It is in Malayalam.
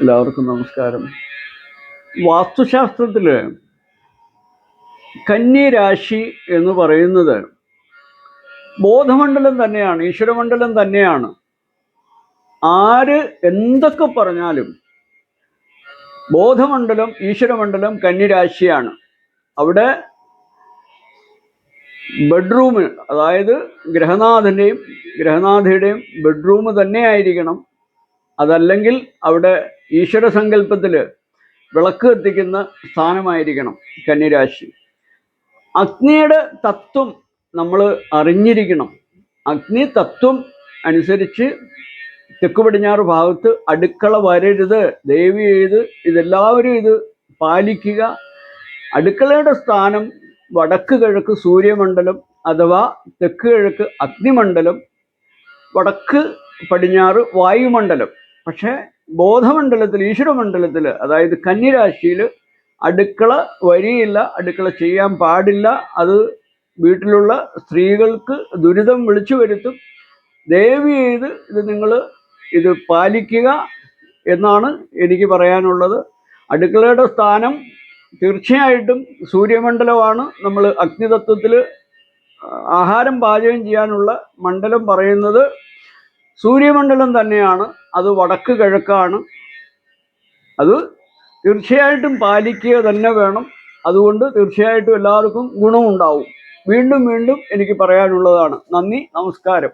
എല്ലാവർക്കും നമസ്കാരം. വാസ്തുശാസ്ത്രത്തിൽ കന്യരാശി എന്ന് പറയുന്നത് ബോധമണ്ഡലം തന്നെയാണ് ഈശ്വരമണ്ഡലം തന്നെയാണ്. ആര് എന്തൊക്കെ പറഞ്ഞാലും ബോധമണ്ഡലം ഈശ്വരമണ്ഡലം കന്യരാശിയാണ്. അവിടെ ബെഡ്റൂം അതായത് ഗ്രഹനാഥന്റെയും ഗ്രഹനാഥയുടെയും ബെഡ്റൂം തന്നെയായിരിക്കണം. അതല്ലെങ്കിൽ അവിടെ ഈശ്വര സങ്കല്പത്തിൽ വിളക്ക് കത്തിക്കുന്ന സ്ഥാനമായിരിക്കണം കന്നിരാശി. അഗ്നിയുടെ തത്വം നമ്മൾ അറിഞ്ഞിരിക്കണം. അഗ്നി തത്വം അനുസരിച്ച് തെക്ക് പടിഞ്ഞാറ് ഭാഗത്ത് അടുക്കള വരരുത് ദേവി ചെയ്ത് ഇതെല്ലാവരും ഇത് പാലിക്കുക. അടുക്കളയുടെ സ്ഥാനം വടക്ക് കിഴക്ക് സൂര്യമണ്ഡലം അഥവാ തെക്ക് കിഴക്ക് അഗ്നിമണ്ഡലം വടക്ക് പടിഞ്ഞാറ് വായുമണ്ഡലം. പക്ഷേ ബോധമണ്ഡലത്തിൽ ഈശ്വരമണ്ഡലത്തിൽ അതായത് കന്നിരാശിയിൽ അടുക്കള വരിയില്ല അടുക്കള ചെയ്യാൻ പാടില്ല അത് വീട്ടിലുള്ള സ്ത്രീകൾക്ക് ദുരിതം വിളിച്ചു വരുത്തും. ദയവ് ചെയ്ത് ഇത് നിങ്ങൾ ഇത് പാലിക്കുക എന്നാണ് എനിക്ക് പറയാനുള്ളത്. അടുക്കളയുടെ സ്ഥാനം തീർച്ചയായിട്ടും സൂര്യമണ്ഡലമാണ്. നമ്മൾ അഗ്നിതത്വത്തിൽ ആഹാരം പാചകം ചെയ്യാനുള്ള മണ്ഡലം പറയുന്നത്. സൂര്യമണ്ഡലം തന്നെയാണ്. അത് വടക്ക് കിഴക്കാണ്. അത് തീർച്ചയായിട്ടും പാലിക്കുക തന്നെ വേണം. അതുകൊണ്ട് തീർച്ചയായിട്ടും എല്ലാവർക്കും ഗുണമുണ്ടാവും. വീണ്ടും വീണ്ടും എനിക്ക് പറയാനുള്ളതാണ്. നന്ദി നമസ്കാരം.